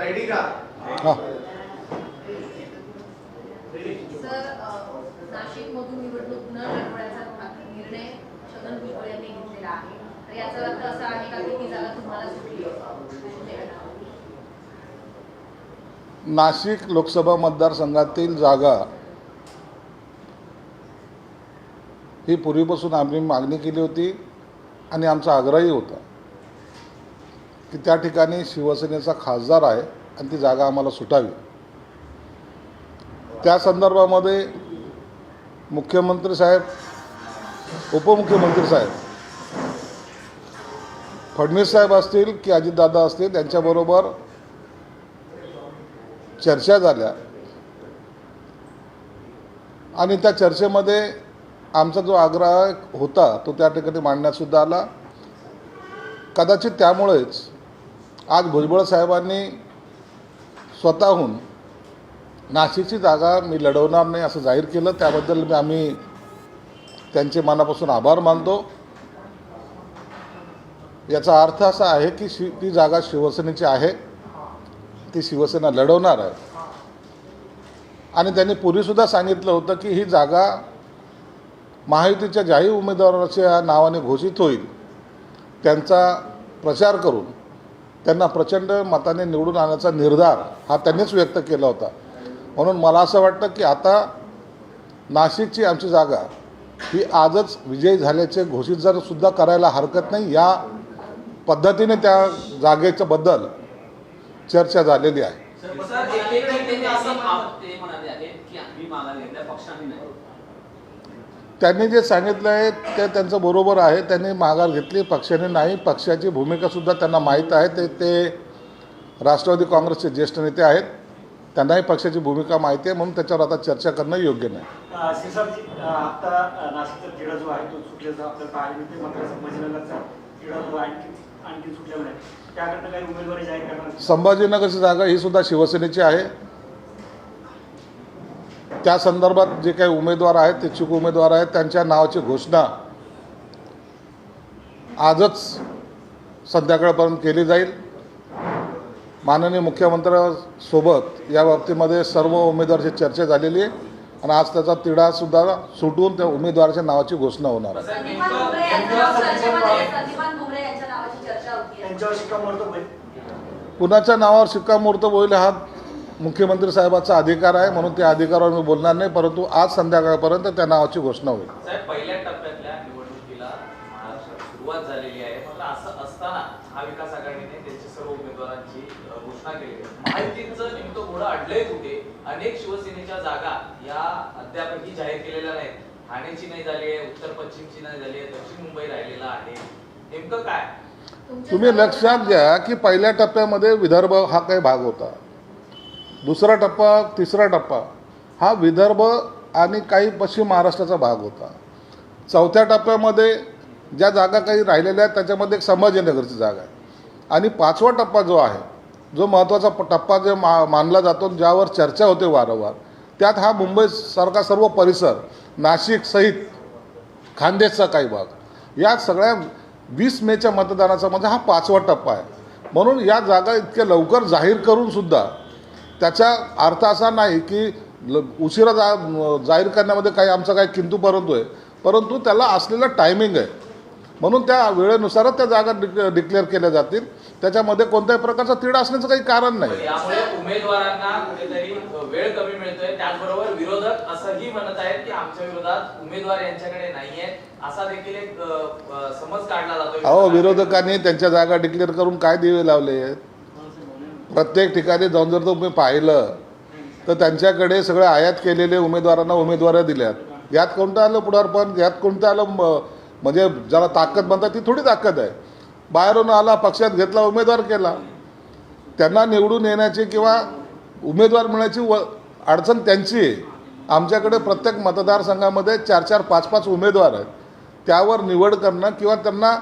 Ready का sir Nashik मधून निवडणूक न लढवण्याचा निर्णय छगन भुजबळ यांनी घेतलेला आहे. तर याचा अर्थ असा आहे का की ती जागा तुम्हाला सुटली आहे? नाशिक लोकसभा मतदारसंघातील जागा ही पूर्वीपासून आम्ही मागणी केली होती. आणि आमचा आग्रहही होता की त्या ठिकाणी शिवसेनेचा खासदार आहे आणि ती जागा आम्हाला सुटावी. त्या संदर्भामध्ये मुख्यमंत्री साहेब उपमुख्यमंत्री साहेब फडणवीस साहेब असतील की अजितदादा असतील त्यांच्याबरोबर चर्चा झाल्या. आणि त्या चर्चेमध्ये आमचा जो आग्रह होता तो त्या ठिकाणी मांडण्यातसुद्धा आला. कदाचित त्यामुळेच आज भुजबळ साहेबांनी स्वतःहून नाशिकची जागा मी लढवणार नाही असं जाहीर केलं. त्याबद्दल मी आम्ही त्यांचे मनापासून आभार मानतो. याचा अर्थ असा आहे की शि ती जागा शिवसेनेची आहे. ती शिवसेना लढवणार आहे. आणि त्यांनी पूर्वीसुद्धा सांगितलं होतं की ही जागा महायुतीच्या ज्याही उमेदवाराच्या नावाने घोषित होईल त्यांचा प्रचार करून त्यांना प्रचंड मताने निवडून आणण्याचा निर्धार हा त्यांनीच व्यक्त केला होता. म्हणून मला असं वाटतं की आता नाशिकची आमची जागा ही आजच विजयी झाल्याचे घोषित जर सुद्धा करायला हरकत नाही या पद्धतीने त्या जागेच्या बद्दल चर्चा झालेली आहे. त्यांनी जे सांगितलं आहे ते त्यांचं बरोबर आहे. त्यांनी माघार घेतली. पक्षाने नाही. पक्षाची भूमिकासुद्धा त्यांना माहीत आहे. ते ते राष्ट्रवादी काँग्रेसचे ज्येष्ठ नेते आहेत. त्यांनाही पक्षाची भूमिका माहिती आहे. म्हणून त्याच्यावर आता चर्चा करणं योग्य नाही. संभाजीनगरची जागा ही सुद्धा शिवसेनेची आहे. त्या संदर्भात जे काही उमेदवार आहेत इच्छुक उमेदवार आहेत त्यांच्या नावाची घोषणा आजच संध्याकाळपर्यंत केली जाईल. माननीय मुख्यमंत्र्यांसोबत या बाबतीमध्ये सर्व उमेदवाराची चर्चा झालेली आहे आणि आज त्याचा तिढासुद्धा सुटून त्या उमेदवाराच्या नावाची घोषणा होणार आहे. कुणाच्या नावावर शिक्कामोर्तब होईल हा मुख्यमंत्री साहेबाचा अधिकार आहे म्हणून त्या अधिकारावर मी बोलणार नाही परंतु आज संध्याकाळपर्यंत त्या नावाची घोषणा होईल. साहेब पहिल्या टप्प्यातल्या निवडणुकीला महाराष्ट्रात सुरुवात झालेली आहे. मात्र असं असताना महाविकास आघाडीने त्यांच्या सर्व उमेदवारांची अ, घोषणा केली. आहे महायुतीचं नेमकं घोडं अडलंय कुठे? अनेक शिवसेनेच्या जागा या अद्यापही जाहीर केलेल्या नाहीत. ठाण्याची नाही झाली आहे उत्तर पश्चिमची नाही झाली आहे दक्षिण मुंबई राहिलेला आहे. नेमकं काय? तुमच्या तुम्ही लक्षात घ्या की पहिल्या टप्प्यामध्ये विदर्भ हा काही भाग होता. दुसरा टप्पा तिसरा टप्पा हा विदर्भ आणि काही पश्चिम महाराष्ट्राचा भाग होता. चौथ्या टप्प्यामध्ये ज्या जागा काही राहिलेल्या आहेत त्याच्यामध्ये एक संभाजीनगरची जागा आहे. आणि पाचवा टप्पा जो आहे जो महत्त्वाचा टप्पा जो मा मानला जातो ज्यावर चर्चा होते वारंवार त्यात हा मुंबईसारखा सर्व परिसर नाशिक सहित खानदेशचा काही भाग या सगळ्या वीस मेच्या मतदानाचा म्हणजे हा पाचवा टप्पा आहे. म्हणून या जागा इतक्या लवकर जाहीर करून सुद्धा त्याचा अर्थ असा नाही की ल उशिरा जा जाहीर करण्यामध्ये काही आमचा काही किंतू परंतु आहे. परंतु त्याला असलेलं टायमिंग आहे. म्हणून त्या वेळेनुसारच त्या जागा डिक डिक्लेअर केल्या जातील. त्याच्यामध्ये कोणत्याही प्रकारचा तिढा असण्याचं काही कारण नाही. उमेदवारांना कुठेतरी वेळ कमी मिळतोय. त्याचबरोबर विरोधक असंही म्हणत आहेत की आमच्या विरोधात उमेदवार यांच्याकडे नाहीये. असा देखील एक समज काढला जातोय. अहो विरोधकांनी त्यांच्या जागा डिक्लेअर करून काय दिवे लावले आहेत? प्रत्येक ठिकाणी जाऊन जर तुम्ही पाहिलं तर त्यांच्याकडे सगळे आयात केलेले उमेदवारांना उमेदवाऱ्या दिल्यात. यात कोणतं आलं पुढारपण? यात कोणतं आलं म- म्हणजे ज्याला ताकद म्हणतात ती थोडी ताकद आहे. बाहेरून आला पक्षात घेतला उमेदवार केला. त्यांना निवडून येण्याची किंवा उमेदवार मिळण्याची व अडचण त्यांची आहे. आमच्याकडे प्रत्येक मतदारसंघामध्ये चार चार पाच पाच उमेदवार आहेत. त्यावर निवड करणं किंवा त्यांना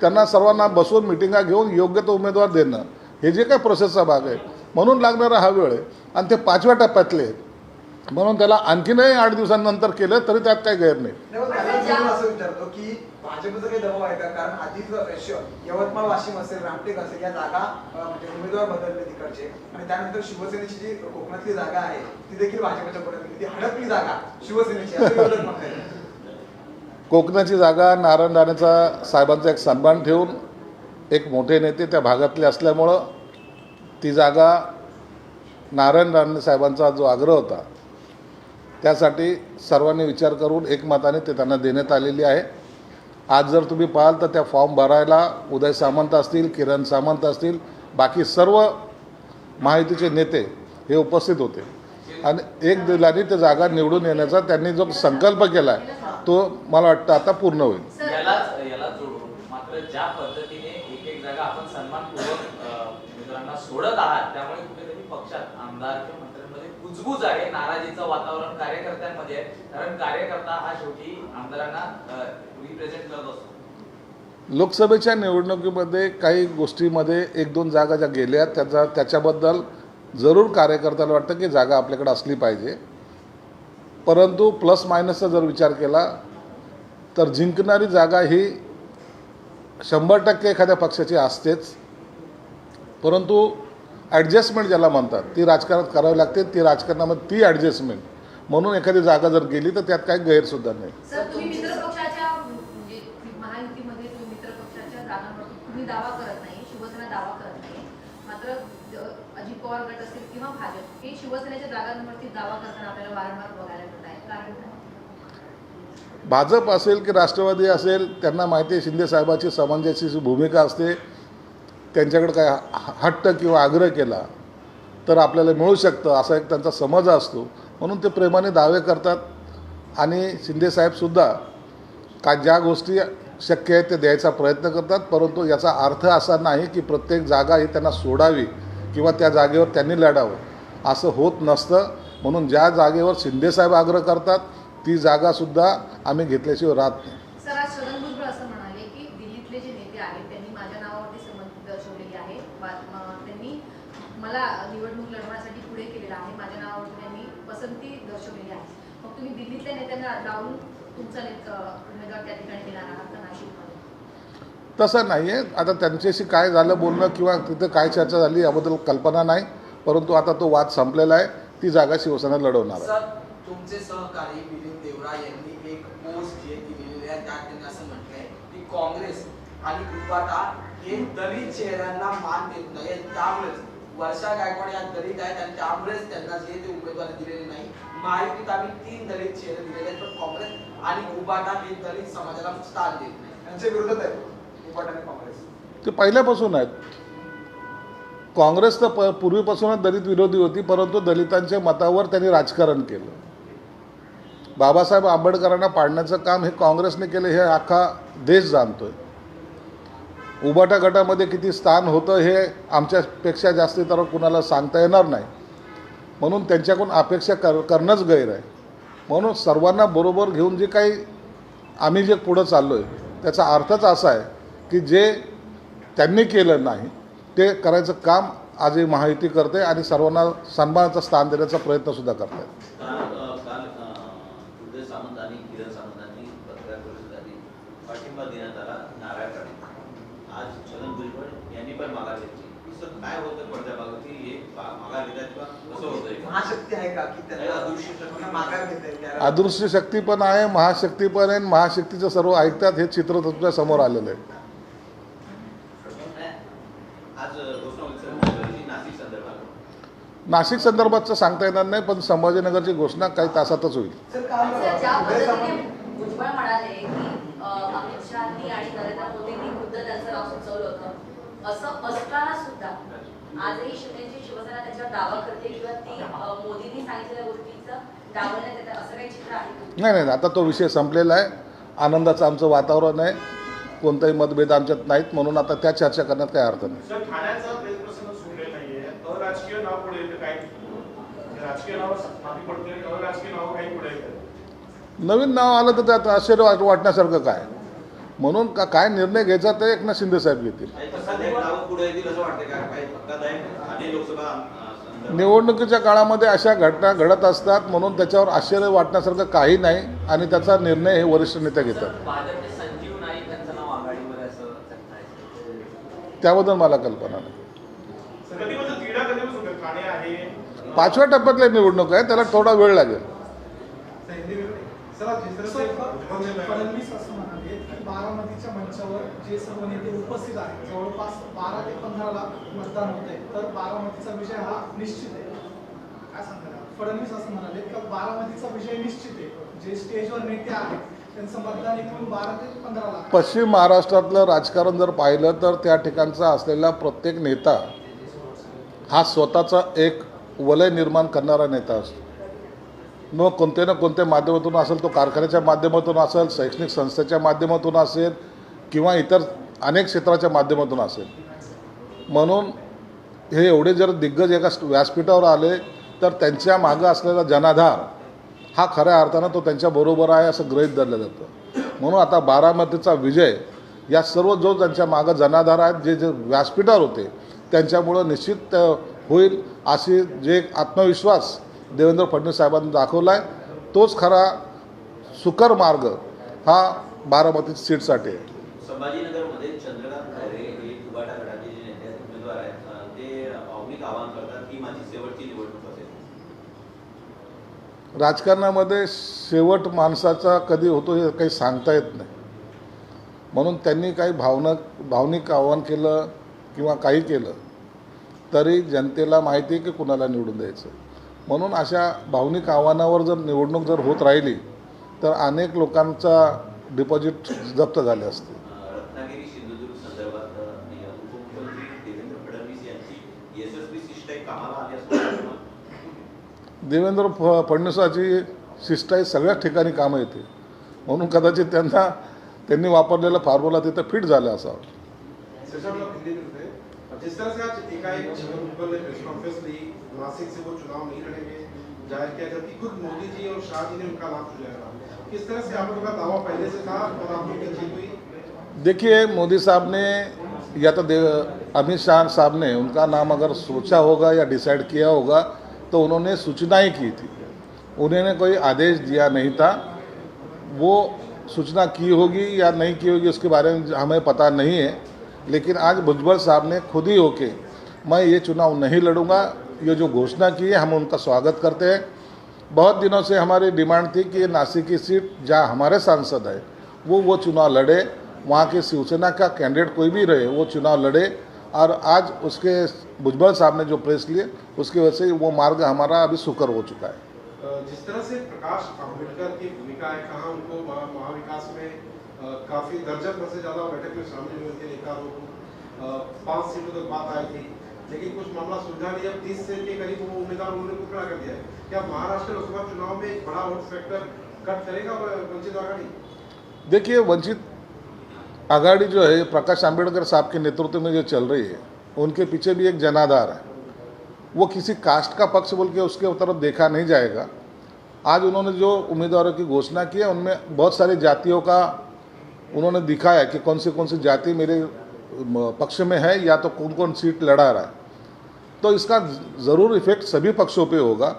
त्यांना सर्वांना बसवून मिटिंगा घेऊन योग्य तो उमेदवार देणं. हे जे काही प्रोसेसचा भाग आहे म्हणून लागणारा हा वेळ आहे. आणि ते पाचव्या टप्प्यातले आहेत. म्हणून त्याला आणखीनही आठ दिवसांनंतर केलं तरी त्यात काही गैर नाही. नाही, पण त्याला मी असं विचारतो की भाजपचा काही दबाव आहे का? कारण आधीच श- यवतमाळ वाशिम असेल रामटेक असेल या जागा अं, म्हणजे उमेदवार बदलले तिकडचे. आणि त्यानंतर शिवसेनेची जी कोकणातली जागा आहे ती देखील भाजपच्या पुढे गेली. ती हडपली जागा शिवसेनेची असं विरोधक मत आहे कोकणाची जागा नारायण राणेचा साहेबांचा एक सन्मान ठेवून एक मोठे नेते त्या भागातले असल्यामुळं ती जागा नारायण राणे साहेबांचा जो आग्रह होता त्यासाठी सर्वांनी विचार करून एकमताने ते त्यांना देण्यात आलेली आहे. आज जर तुम्ही पाहाल तर त्या फॉर्म भरायला उदय सामंत असतील किरण सामंत असतील बाकी सर्व माहितीचे नेते हे उपस्थित होते. आणि एक दिलाने ते जागा निवडून येण्याचा त्यांनी जो संकल्प केला आहे तो मला वाटतं आता पूर्ण होईल सर यालाच याला जोडून मात्र ज्या पद्धतीने एक एक जागा आपण सन्मानपूर्वक अ, उमेदवारांना सोडत आहात त्यामुळे कुठेतरी पक्षात आमदार किंवा मंत्र्यांमध्ये कुजबूज आहे नाराजीचं वातावरण कार्यकर्त्यांमध्ये आहे. कारण कार्यकर्ता हा शेवटी आमदारांना रिप्रेझेंट करत असतो. लोकसभेच्या निवडणुकीमध्ये काही गोष्टीमध्ये एक दोन जागा ज्या गेल्या त्याचा त्याच्याबद्दल जरूर कार्यकर्त्याला वाटतं की जागा आपल्याकडे असली पाहिजे. परंतु प्लस मायनसचा जर विचार केला तर जिंकणारी जागा ही शंभर टक्के एखाद्या पक्षाची असतेच. परंतु ॲडजस्टमेंट ज्याला म्हणतात ती राजकारणात करावी लागते ती राजकारणामध्ये ती ॲडजस्टमेंट. म्हणून एखादी जागा जर गेली तर त्यात काही गैरसुद्धा नाही. म्हणजे भाजप असेल की राष्ट्रवादी असेल त्यांना माहिती आहे शिंदे साहेबाची समंजसीची भूमिका असते. त्यांच्याकडे काय हट्ट किंवा आग्रह केला तर आपल्याला मिळू शकतं असा एक त्यांचा समज असतो. म्हणून ते प्रेमाने दावे करतात आणि शिंदेसाहेबसुद्धा का ज्या गोष्टी शक्य आहेत ते द्यायचा प्रयत्न करतात परंतु याचा अर्थ असा नाही की प्रत्येक जागा ही त्यांना सोडावी किंवा त्या जागेवर त्यांनी लढावं. असं होत नसतं. म्हणून ज्या जागेवर शिंदेसाहेब आग्रह करतात ती जागासुद्धा आम्ही घेतल्याशिवाय राहत नाही सर आज छगन भुजबळ असं म्हणाले की दिल्लीतले जे नेते आहेत त्यांनी माझ्या नावावरती संमती दर्शवलेली आहे वा- म- त्यांनी मला निवडणूक लढवण्यासाठी पुढे केलेलं आहे. माझ्या नावावरती त्यांनी पसंती दर्शवलेली आहे. मग तुम्ही दिल्लीतल्या नेत्यांना लावून तुमचा उमेदवार त्या ठिकाणी देणार आहात का नाशिकमध्ये? तसं नाही आहे. आता त्यांच्याशी काय झालं बोलणं किंवा तिथं काय चर्चा झाली याबद्दल कल्पना नाही. परंतु आता तो वाद संपलेला आहे. ती जागा शिवसेना लढवणार आहे. सर तुमचे सहकारी मिलिंद देवरा यांनी एक पोस्ट जे केलेली आहे त्यात त्यांनी असं म्हटलंय की काँग्रेस आणि उपाटा हे दलित चेहऱ्यांना मान देत नाही त्यामुळेच वर्षा गायकवाड या दलित आहेत आणि त्यामुळेच त्यांना जे ते उमेदवारी दिलेली नाही. महायुतीत आम्ही तीन दलित चेहरे दिलेले आहेत पण काँग्रेस आणि उबाटा हे दलित समाजाला स्थान देत नाही. यांच्या विरोधात आहे उबाटा आणि काँग्रेस. ते पहिल्यापासून आहेत. काँग्रेस तर प पूर्वीपासूनच दलित विरोधी होती परंतु दलितांच्या मतावर त्यांनी राजकारण केलं. बाबासाहेब आंबेडकरांना पाडण्याचं काम हे काँग्रेसने केलं हे अख्खा देश जाणतोय. उबाटा गटामध्ये किती स्थान होतं हे आमच्यापेक्षा जास्त तर कुणाला सांगता येणार नाही. म्हणून त्यांच्याकडून अपेक्षा कर करणंच गैर आहे. म्हणून सर्वांना बरोबर घेऊन जे काही आम्ही जे पुढं चाललो आहे त्याचा अर्थच असा आहे की जे त्यांनी केलं नाही ते करायचं काम आजही महायुती करते आणि सर्वांना सन्मानाचं स्थान देण्याचा प्रयत्नसुद्धा करते आहेत काल अ, काल अ, उदय सामंत आणि किरण सामंतांनी पत्रकार परिषदेसाठी पाठिंबा देण्यात आला नारायण राणे आज छगन भुजबळ यांनी पण माघार घेतली सर काय होतं पडद्या मागं की हे पा- माघार घेतात किंवा कसं होतंय महाशक्ती आहे का की नाही, त्यांना अदृश्य शक्ती. पण आहे महाशक्ती पण आहे आणि महाशक्तीचं सर्व ऐकतात हे चित्र तुमच्यासमोर आलेलं आहे. नाशिक संदर्भात. नाशिक संदर्भातचं सांगता येणार नाही पण संभाजीनगरची घोषणा काही तासातच होईल. होतं असं असताना सुद्धा आजही दावा करते किंवा ती अ, मोदींनी सांगितलेल्या गोष्टीचं डावलण्यात येतं असं काही चित्र आहे का? नाही नाही आता तो विषय संपलेला आहे. आनंदाचं आमचं वातावरण आहे. कोणताही मतभेद आमच्यात नाहीत. म्हणून आता त्या चर्चा करण्यात काही अर्थ नाही. नवीन नाव आलं तर त्यात आश्चर्य वाट वाटण्यासारखं काय? म्हणून का काय निर्णय घ्यायचा ते एकनाथ शिंदे साहेब घेतील. नाव पुढे येतील असं वाटतं का काही धक्कादायक आणि लोकसभा अ, संदर्भात निवडणुकीच्या काळामध्ये अशा घटना घडत असतात म्हणून त्याच्यावर आश्चर्य वाटण्यासारखं काही नाही आणि त्याचा निर्णय हे वरिष्ठ नेते घेतात. त्याबद्दल मला कल्पना नाही. पाचव्या टप्प्यातली निवडणूक आहे त्याला थोडा वेळ लागेल. असं म्हणाले की बारामतीच्या मंचावर जे सर्व नेते उपस्थित आहेत जवळपास बारा ते पंधरा लाख मतदान होते तर बारामतीचा विषय हा निश्चित आहे. काय सांगता फडणवीस असं म्हणाले की बारामतीचा विषय निश्चित आहे. जे स्टेजवर नेते आहेत पश्चिम महाराष्ट्रातलं राजकारण जर पाहिलं तर त्या ठिकाणचा असलेला प्रत्येक नेता हा स्वतःचा एक वलय निर्माण करणारा नेता असतो. मग कोणत्या ना कोणत्या माध्यमातून असेल तो कारखान्याच्या माध्यमातून असेल शैक्षणिक संस्थेच्या माध्यमातून असेल किंवा इतर अनेक क्षेत्राच्या माध्यमातून असेल. म्हणून हे एवढे जर दिग्गज एका व्यासपीठावर आले तर त्यांच्या मागं असलेला जनाधार हा खऱ्या अर्थानं तो त्यांच्याबरोबर आहे असं गृहीत धरलं जातं. म्हणून आता बारामतीचा विजय या सर्व जो त्यांच्या मागं जनाधार आहेत जे जे व्यासपीठावर होते त्यांच्यामुळं निश्चित होईल अशी जे एक आत्मविश्वास देवेंद्र फडणवीस साहेबांनी दाखवला आहे तोच खरा सुकर मार्ग हा बारामती सीटसाठी आहे. संभाजीनगरमध्ये चंद्रकांत खैरे हे दुबाटा गटाचे जे नेते आहेत उमेदवार आहेत अं, ते भावनिक आवाहन करतात की माझी शेवटची निवडणूक असेल. राजकारणामध्ये शेवट माणसाचा कधी होतो हे काही सांगता येत नाही. म्हणून त्यांनी काही भावना भावनिक आव्हान केलं किंवा काही केलं तरी जनतेला माहिती आहे की कुणाला निवडून द्यायचं. म्हणून अशा भावनिक आव्हानावर जर निवडणूक जर होत राहिली तर अनेक लोकांचा डिपॉझिट जप्त झाले असते. देवेंद्र फ फडणवीसाची शिष्टाई सगळ्याच ठिकाणी कामं येते. म्हणून कदाचित त्यांना त्यांनी वापरलेला फॉर्म्युला तिथं फिट झाला असावा. जिस तरह से आज एकाएक छगन भुजबल ने प्रेस कॉन्फ्रेंस ली नासिक से वो चुनाव नहीं लड़ेंगे, ज़ाहिर किया जबकि खुद मोदी जी और शाह जी ने उनका नाम सुझाया था। किस तरह से आप लोगों का दावा पहले से था और आप लोग जीत हुई? देखिए, मोदी साहब ने या तो अमित शाह साहब ने उनका नाम अगर सोचा होगा या डिसाइड किया होगा तो उन्होंने सूचना ही की थी। उन्होंने कोई आदेश दिया नहीं था। वो सूचना की होगी या नहीं की होगी, उसके बारे में हमें पता नहीं है। लेकिन आज भुजबल साहब ने खुद ही होके मैं ये चुनाव नहीं लड़ूँगा। ये जो घोषणा की है, हम उनका स्वागत करते हैं। बहुत दिनों से हमारी डिमांड थी कि ये नासिक की सीट, जहाँ हमारे सांसद है, वो वो चुनाव लड़े। वहाँ के शिवसेना का कैंडिडेट कोई भी रहे, वो चुनाव लड़े। और आज उसके भुजबल साहब ने जो प्रेस लिए, उसकी वजह से वो मार्ग हमारा अभी सुकर हो चुका है। जिस तरह से प्रकाश आम्बेडकर की भूमिका है, कहाँ उनको महाविकास में काफ़ी दर्जन भर से ज़्यादा बैठक में शामिल हुए थे एक आरोप अ, पाँच सीटों तक बात आई थी लेकिन कुछ मामला सुलझा नहीं। अब तीस से के करीब वो उम्मीदवार उन्होंने को खड़ा कर दिया है। क्या महाराष्ट्र लोकसभा चुनाव में एक बड़ा वोट फैक्टर कट करेगा वंचित आघाड़ी? देखिए वंचित आघाड़ी जो है प्रकाश आम्बेडकर साहब के नेतृत्व में जो चल रही है उनके पीछे भी एक जनाधार है। वो किसी कास्ट का पक्ष बोल के उसके तरफ़ देखा नहीं जाएगा। आज उन्होंने जो उम्मीदवारों की घोषणा की है उनमें बहुत सारी जातियों का उन्होंने दिखाया कि कौन सी कौन सी जाति मेरे पक्ष में है या तो कौन कौन सीट लड़ा रहा है। तो इसका ज़रूर इफ़ेक्ट सभी पक्षों पे होगा।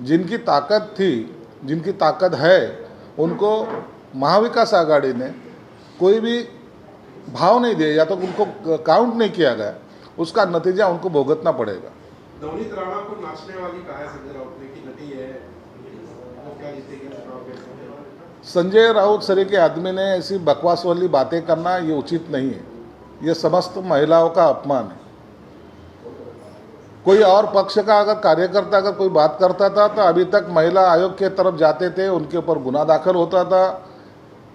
जिनकी ताकत थी, जिनकी ताकत है, उनको महाविकास आघाड़ी ने कोई भी भाव नहीं दिया, या तो उनको काउंट नहीं किया गया, उसका नतीजा उनको भुगतना पड़ेगा। राणा को नाचने वाली कहा है संजय राउत ने कि है वो क्या संजय राउत सरी के आदमी ने ऐसी बकवास वाली बातें करना ये उचित नहीं है। ये समस्त महिलाओं का अपमान है। कोई और पक्ष का अगर कार्यकर्ता अगर कोई बात करता था तो अभी तक महिला आयोग के तरफ़ जाते थे उनके ऊपर गुना दाखिल होता था।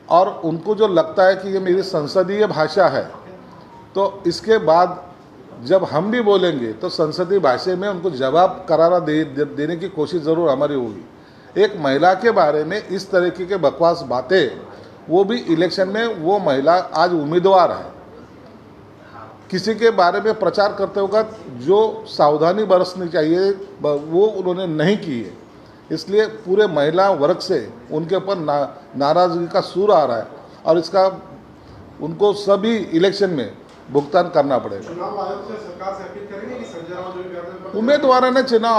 और उनको जो लगता है कि ये मेरी संसदीय भाषा है तो इसके बाद जब हम भी बोलेंगे तो संसदीय भाषा में उनको जवाब करारा दे, दे, देने की कोशिश ज़रूर हमारी होगी। एक महिला के बारे में इस तरीके के बकवास बातें, वो भी इलेक्शन में, वो महिला आज उम्मीदवार है। किसी के बारे में प्रचार करते वक्त जो सावधानी बरसनी चाहिए वो उन्होंने नहीं की है। इसलिए पूरे महिला वर्ग से उनके ऊपर ना, नाराज़गी का सूर आ रहा है। और इसका, उनको सभी इलेक्शन में भुगतान करना पड़ेगा। उम्मीदवारों ने चुनाव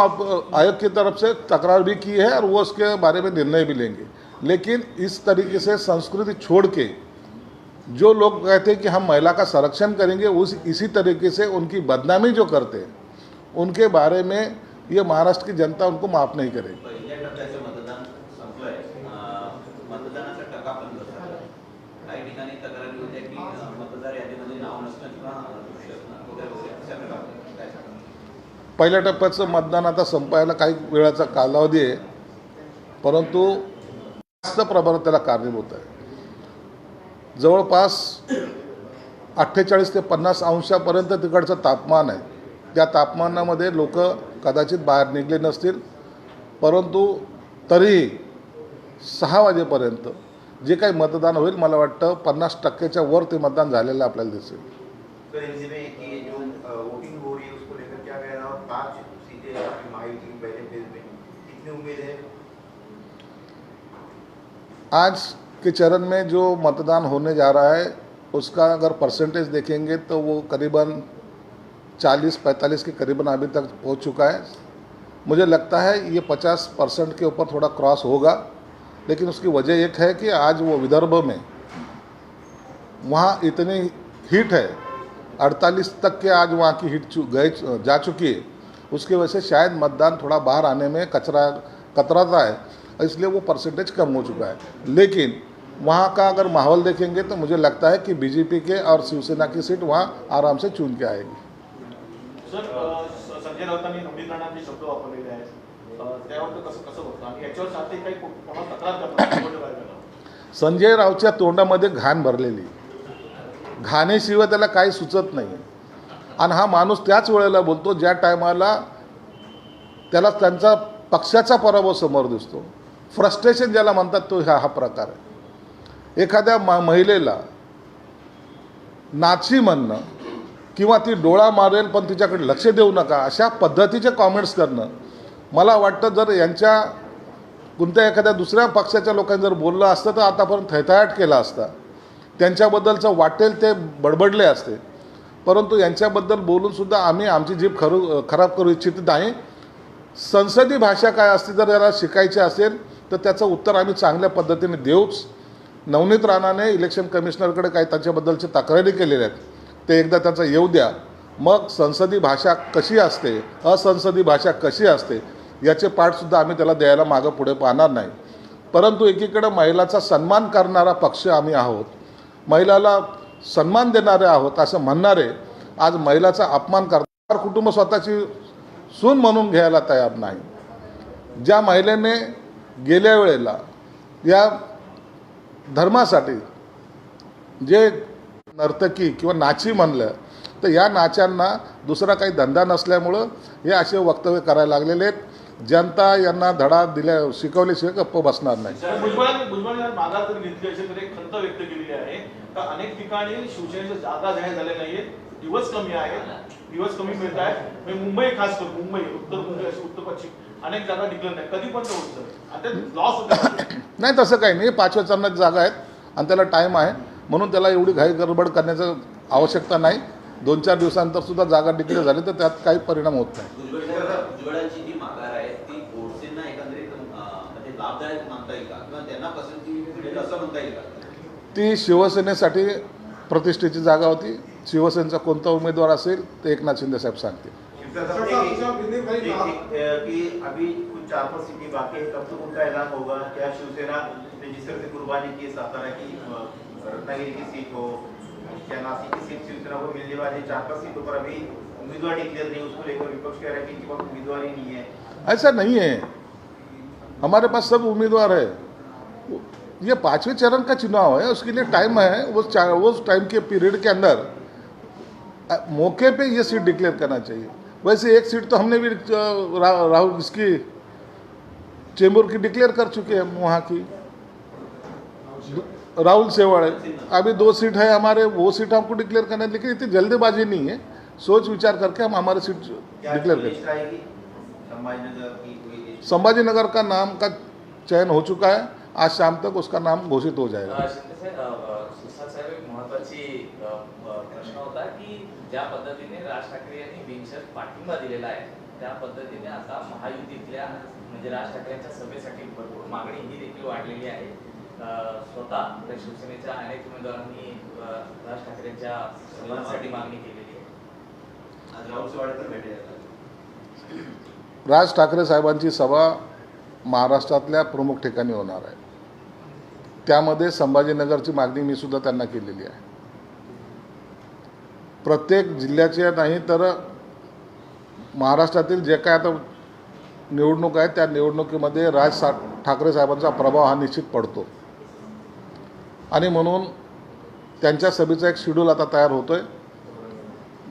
आयोग की तरफ़ से तकरार भी की है और वो उसके बारे में निर्णय भी लेंगे। लेकिन इस तरीके से संस्कृति छोड़ के जो लोग कहते हैं कि हम महिला का संरक्षण करेंगे, उस, इसी तरीके से उनकी बदनामी जो करते हैं, उनके बारे में ये महाराष्ट्र की जनता उनको माफ़ नहीं करेगी। पहिल्या टप्प्याचं मतदान आता संपायला काही वेळाचा कालावधी आहे. परंतु जास्त प्रमाणात त्याला कारणीभूत आहे. जवळपास अठ्ठेचाळीस ते पन्नास अंशापर्यंत तिकडचं तापमान आहे. त्या तापमानामध्ये लोक कदाचित बाहेर निघले नसतील. परंतु तरीही सहा वाजेपर्यंत जे काही मतदान होईल मला वाटतं पन्नास टक्क्याच्या वर ते मतदान झालेलं आपल्याला दिसेल. पाँच सीटें आपकी की पहले में कितनी उम्मीद है। आज के चरण में जो मतदान होने जा रहा है, उसका अगर परसेंटेज देखेंगे तो वो करीबन 40-45 के करीबन अभी तक पहुँच चुका है। मुझे लगता है ये 50 परसेंट के ऊपर थोड़ा क्रॉस होगा, लेकिन उसकी वजह एक है कि आज वो विदर्भ में वहाँ इतनी हीट है 48 तक के आज वहाँ की हीट गए जा चुकी है। उसकी वजह से शायद मतदान थोड़ा बाहर आने में कचरा कतराता है इसलिए वो परसेंटेज कम हो चुका है। लेकिन वहाँ का अगर माहौल देखेंगे तो मुझे लगता है कि बीजेपी के और शिवसेना की सीट वहाँ आराम से चुन के आएगी। संजय राऊतांनी नवनीकरणाचे शब्द वापरलेले आहेत. अ, त्यावर कसं कसं बघतो? आणि याच्यावर साथी काही को- कोणाला तक्रार करतात निवडणूक आयोगाला संजय रावच्या तोंडामध्ये घाण भरलेली. घाणेशिवाय त्याला काही सुचत नाही. आणि हा माणूस त्याच वेळेला बोलतो ज्या टायमाला त्याला त्यांचा पक्षाचा पराभव समोर दिसतो. फ्रस्ट्रेशन ज्याला म्हणतात तो हा हा प्रकार आहे. एखाद्या मा महिलेला नाची म्हणणं किंवा ती डोळा मारेल पण तिच्याकडे लक्ष देऊ नका अशा पद्धतीचे कॉमेंट्स करणं मला वाटतं जर यांच्या कोणत्या एखाद्या दुसऱ्या पक्षाच्या लोकांनी जर बोललं असतं तर आतापर्यंत थैथायाट केला असता. त्यांच्याबद्दलचं वाटेल ते बडबडले असते. परंतु यांच्याबद्दल बोलूनसुद्धा आम्ही आमची जीभ खरू खराब करू इच्छित नाही. संसदी भाषा काय असते जर याला शिकायची असेल तर त्याचं उत्तर आम्ही चांगल्या पद्धतीने देऊच. नवनीत राणाने इलेक्शन कमिशनरकडे काही त्याच्याबद्दलची तक्रारी केलेल्या आहेत. ते एकदा त्यांचा येऊ द्या. मग संसदी भाषा कशी असते असंसदी भाषा कशी असते याचे पाठसुद्धा आम्ही त्याला द्यायला मागं पुढे पाहणार नाही. परंतु एकीकडं महिलाचा सन्मान करणारा पक्ष आम्ही आहोत. महिलाला सन्मान देणारे आहोत असं म्हणणारे आज महिलाचा अपमान करतात कुटुंब स्वतःची सून म्हणून घ्यायला तयार नाही. ज्या महिलेने गेल्या वेळेला या धर्मासाठी जे नर्तकी किंवा नाची म्हणलं तर या नाच्यांना दुसरा काही धंदा नसल्यामुळं हे असे वक्तव्य करायला लागलेले आहेत. जनता यांना धडा दिल्या शिकवल्याशिवाय गप्प बसणार नाही. अनेक ठिकाणी शिवसेनेच्या जागा जाहीर झाल्या नाहीयेत. दिवस कमी आहेत. दिवस कमी मिळत आहेत. म्हणजे मुंबई खास करून मुंबई उत्तर मुंबई अशी उत्तर पश्चिम अनेक जागा निघल्या नाही कधी पण होत. लॉस नाही तसं काही नाही. पाचव्या चरणात जागा आहेत आणि त्याला टाईम आहे. म्हणून त्याला एवढी घाई गडबड करण्याचं आवश्यकता नाही. दोन चार दिवसानंतर सुद्धा जागा डिक्लेअर झाली तर त्यात काही परिणाम होत नाही भुजबळ भुजबळांची जी माघार आहे ती गोडसेंना एकंदरीत अं, लाभदायक मानता येईल का? किंवा त्यांना पसंती मिळेल असं म्हणता येईल का? ती शिवसेनेसाठी प्रतिष्ठेची जागा होती. शिवसेनेचा कोणता उमेदवार असेल ते एकनाथ शिंदे साहेब सांगतील. कि अभी कुछ चार पांच सीटें बाकी है कब तक उनका ऐलान होगा. क्या शिवसेना ने जिस तरह से कुर्बानी की सातारा की रत्नागिरी की सीट हो क्या नासिक की सीट शिवसेना को मिलने वाली चार पांच सीटों पर अभी उम्मीदवार डिक्लेयर नहीं उसको लेकर विपक्ष कह रहा है कि इनके पास उम्मीदवार ही नहीं है। ऐसा नहीं है। हमारे पास सब उम्मीदवार है। ये पाँचवें चरण का चुनाव है उसके लिए टाइम है उस उस टाइम के पीरियड के अंदर मौके पे ये सीट डिक्लेयर करना चाहिए। वैसे एक सीट तो हमने भी अ, रा, इसकी चेंबूर की डिक्लेयर कर चुके हैं वहाँ की। राहुल सेवाड़े अभी दो सीट है हमारे वो सीट हमको डिक्लेयर करना है लेकिन इतनी जल्दीबाजी नहीं है। सोच विचार करके हम हमारे सीट डिक्लेयर करें। संभाजीनगर की कोई लिस्ट संभाजी नगर का नाम का चयन हो चुका है। आज शाम तक उसका नाम घोषित हो जाएगा। प्रश्न होता की ज्या पद्धतीने राज ठाकरे यांनी बिनशर्त पाठिंबा दिलेला आहे त्या पद्धतीने आता महायुतीतल्या म्हणजे राज ठाकरेंच्या सभेसाठी भरपूर मागणी ही देखील वाढलेली आहे. स्वतः शिवसेनेच्या अनेक उमेदवारांनी राज ठाकरेंच्या सभेसाठी मागणी केलेली आहे. आज चव्हाण भेटेल राज ठाकरे साहेबांची सभा महाराष्ट्रातल्या प्रमुख ठिकाणी होणार आहे. त्यामध्ये संभाजीनगरची मागणी मी सुद्धा त्यांना केलेली आहे. प्रत्येक जिल्ह्याचे नाही तर महाराष्ट्रातील जे काय आता निवडणूक आहे त्या निवडणुकीमध्ये राज सा ठाकरे साहेबांचा प्रभाव हा निश्चित पडतो. आणि म्हणून त्यांच्या सभेचा एक शेड्यूल आता तयार होतो आहे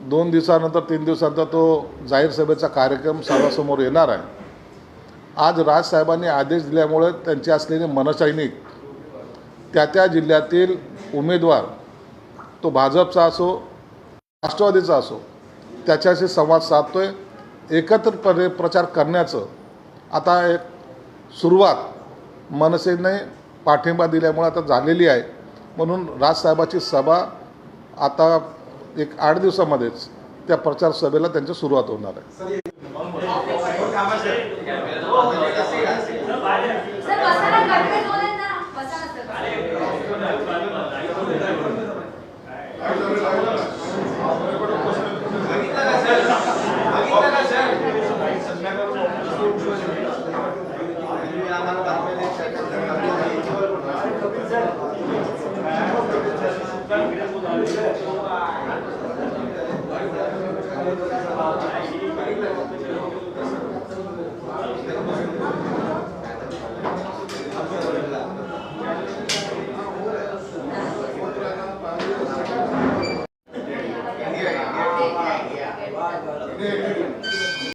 दोन दिवसानंतर तीन दिवसानंतर तो जाहीर सभेचा कार्यक्रम सर्वांसमोर येणार आहे. आज राजसाहेबांनी आदेश दिल्यामुळे त्यांचे असलेले मनसैनिक त्या त्या जिल्ह्यातील उमेदवार तो भाजपचा असो राष्ट्रवादीचा असो त्याच्याशी संवाद साधतो आहे एकत्रपणे प्रचार करण्याचं आता एक सुरुवात मनसेने पाठिंबा दिल्यामुळे आता झालेली आहे. म्हणून राजसाहेबाची सभा आता एक आठ दिवसामध्येच त्या प्रचार सभेला त्यांची सुरुवात होणार आहे. सर